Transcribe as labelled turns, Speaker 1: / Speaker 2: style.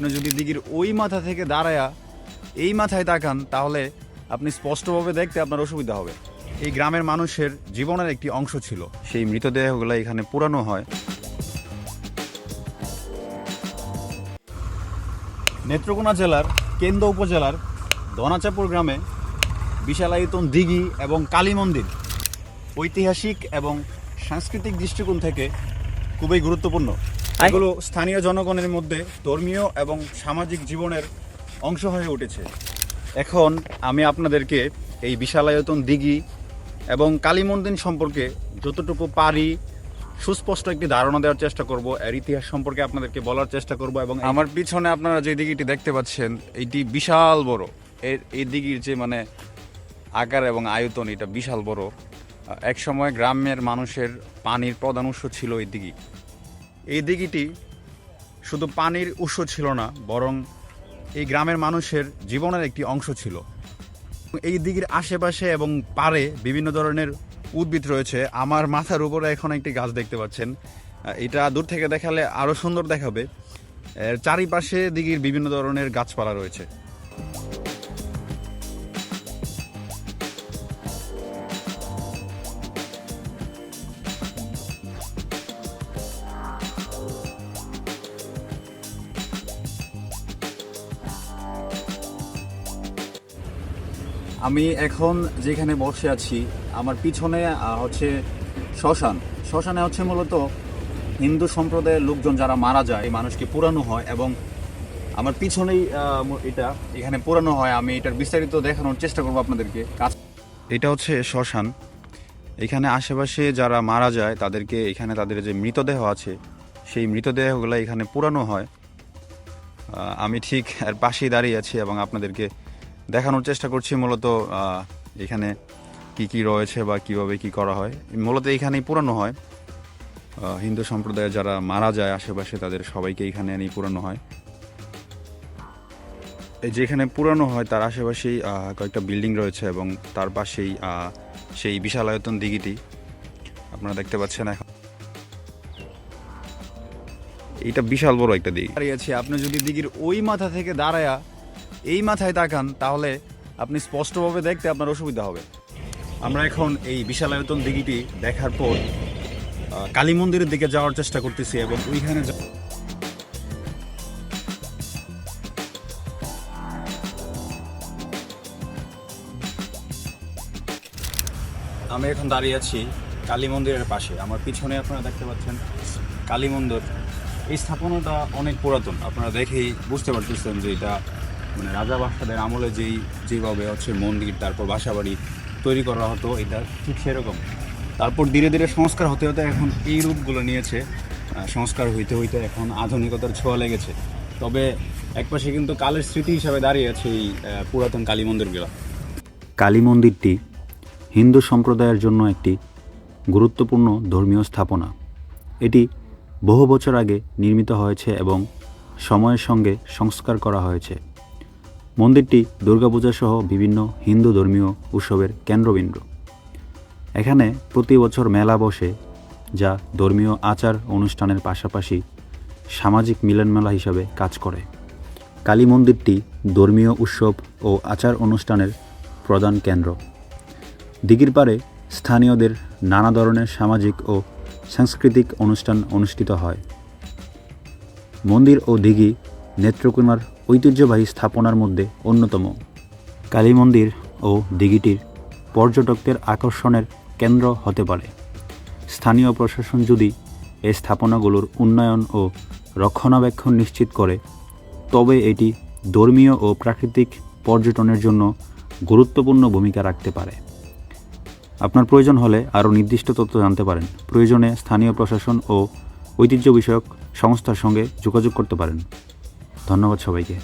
Speaker 1: আপনি যদি দিঘির ওই মাথা থেকে দাঁড়ায়া এই মাথায় তাকান, তাহলে আপনি স্পষ্টভাবে দেখতে আপনার অসুবিধা হবে। এই গ্রামের মানুষের জীবনের একটি অংশ ছিল। সেই মৃতদেহগুলো এখানে পুরানো হয়। নেত্রকোনা জেলার কেন্দ্র উপজেলার দনাচাপুর গ্রামে বিশালায়তন দিঘি এবং কালী মন্দির ঐতিহাসিক এবং সাংস্কৃতিক দৃষ্টিকোণ থেকে খুবই গুরুত্বপূর্ণ। এগুলো স্থানীয় জনগণের মধ্যে ধর্মীয় এবং সামাজিক জীবনের অংশ হয়ে উঠেছে। এখন আমি আপনাদেরকে এই বিশালায়তন দিঘি এবং কালী মন্দির সম্পর্কে যতটুকু পারি সুস্পষ্ট একটি ধারণা দেওয়ার চেষ্টা করব এর ইতিহাস সম্পর্কে আপনাদেরকে বলার চেষ্টা করব এবং আমার পিছনে আপনারা যে দিঘিটি দেখতে পাচ্ছেন এটি বিশাল বড়। এর এই দিঘির যে মানে আকার এবং আয়তন এটা বিশাল বড়। এক সময় গ্রামের মানুষের পানির প্রধান উৎস ছিল এই দিঘি। এই দিঘিটি শুধু পানির উৎস ছিল না, বরং এই গ্রামের মানুষের জীবনের একটি অংশ ছিল। এই দিঘির আশেপাশে এবং পারে বিভিন্ন ধরনের উদ্ভিদ রয়েছে। আমার মাথার উপরে এখন একটি গাছ দেখতে পাচ্ছেন। এটা দূর থেকে দেখালে আরও সুন্দর দেখাবে। চারিপাশে দিঘির বিভিন্ন ধরনের গাছপালা রয়েছে। আমি এখন যেখানে বসে আছি, আমার পিছনে হচ্ছে শ্মশান। শ্মশানে হচ্ছে মূলত হিন্দু সম্প্রদায়ের লোকজন যারা মারা যায় মানুষকে পুরানো হয় এবং আমার পিছনেই এটা, এখানে পোড়ানো হয়। আমি এটার বিস্তারিত দেখানোর চেষ্টা করব আপনাদেরকে। কাজ এটা হচ্ছে শ্মশান। এখানে আশেপাশে যারা মারা যায়, তাদেরকে এখানে তাদের যে মৃতদেহ আছে, সেই মৃতদেহগুলো এখানে পুরানো হয়। আমি ঠিক এর পাশেই দাঁড়িয়ে আছি এবং আপনাদেরকে দেখানোর চেষ্টা করছি মূলত এখানে কি কি রয়েছে বা কীভাবে কি করা হয়। মূলত এখানেই পুরানো হয়। হিন্দু সম্প্রদায়ে যারা মারা যায় আশেপাশে, তাদের সবাইকে এখানে এনেই পুরানো হয়। যেখানে পুরানো হয়, তার আশেপাশেই কয়েকটা বিল্ডিং রয়েছে এবং তার পাশেই সেই বিশাল আয়তন দিঘিটি। আপনারা দেখতে পাচ্ছেন এখন। এইটা বিশাল বড় একটা দিঘি। দাঁড়িয়েছি আপনি যদি দিঘির ওই মাথা থেকে দাঁড়ায়া এই মাথায় তাকান, তাহলে আপনি স্পষ্টভাবে দেখতে আপনার অসুবিধা হবে। আমরা এখন এই বিশাল আয়তন দিঘিটি দেখার পর কালী মন্দিরের দিকে যাওয়ার চেষ্টা করতেছি এবং ওইখানে আমি এখন দাঁড়িয়ে আছি কালী মন্দিরের পাশে। আমার পিছনে আপনারা দেখতে পাচ্ছেন কালী মন্দির। এই স্থাপনাটা অনেক পুরাতন। আপনারা দেখেই বুঝতে পারতেছেন যে এটা মানে রাজা বাদশাদের আমলে যেই, যেভাবে হচ্ছে মন্দির, তারপর বাসাবাড়ি তৈরি করা হতো, এটা ঠিক সেরকম। তারপর ধীরে ধীরে সংস্কার হতে হতে এখন এই রূপগুলো নিয়েছে সংস্কার হইতে হইতে এখন আধুনিকতার ছোঁয়া লেগেছে। তবে একপাশে কিন্তু কালের স্মৃতি হিসাবে দাঁড়িয়ে আছে এই পুরাতন কালী মন্দিরগুলো।
Speaker 2: কালী মন্দিরটি হিন্দু সম্প্রদায়ের জন্য একটি গুরুত্বপূর্ণ ধর্মীয় স্থাপনা। এটি বহু বছর আগে নির্মিত হয়েছে এবং সময়ের সঙ্গে সংস্কার করা হয়েছে। মন্দিরটি দুর্গাপূজা সহ বিভিন্ন হিন্দু ধর্মীয় উৎসবের কেন্দ্রবিন্দু। এখানে প্রতি বছর মেলা বসে, যা ধর্মীয় আচার অনুষ্ঠানের পাশাপাশি সামাজিক মিলনমেলা হিসাবে কাজ করে। কালী মন্দিরটি ধর্মীয় উৎসব ও আচার অনুষ্ঠানের প্রধান কেন্দ্র। দিঘির পাড়ে স্থানীয়দের নানা ধরনের সামাজিক ও সাংস্কৃতিক অনুষ্ঠান অনুষ্ঠিত হয়। মন্দির ও দিঘি নেত্রকোনার ঐতিহ্যবাহী স্থাপনার মধ্যে অন্যতম। কালী মন্দির ও দিঘিটির পর্যটকদের আকর্ষণের কেন্দ্র হতে পারে। স্থানীয় প্রশাসন যদি এই স্থাপনাগুলোর উন্নয়ন ও রক্ষণাবেক্ষণ নিশ্চিত করে, তবে এটি ধর্মীয় ও প্রাকৃতিক পর্যটনের জন্য গুরুত্বপূর্ণ ভূমিকা রাখতে পারে। আপনার প্রয়োজন হলে আরও নির্দিষ্ট তথ্য জানতে পারেন। প্রয়োজনে স্থানীয় প্রশাসন ও ঐতিহ্য বিষয়ক সংস্থার সঙ্গে যোগাযোগ করতে পারেন। ধন্যবাদ সবাইকে।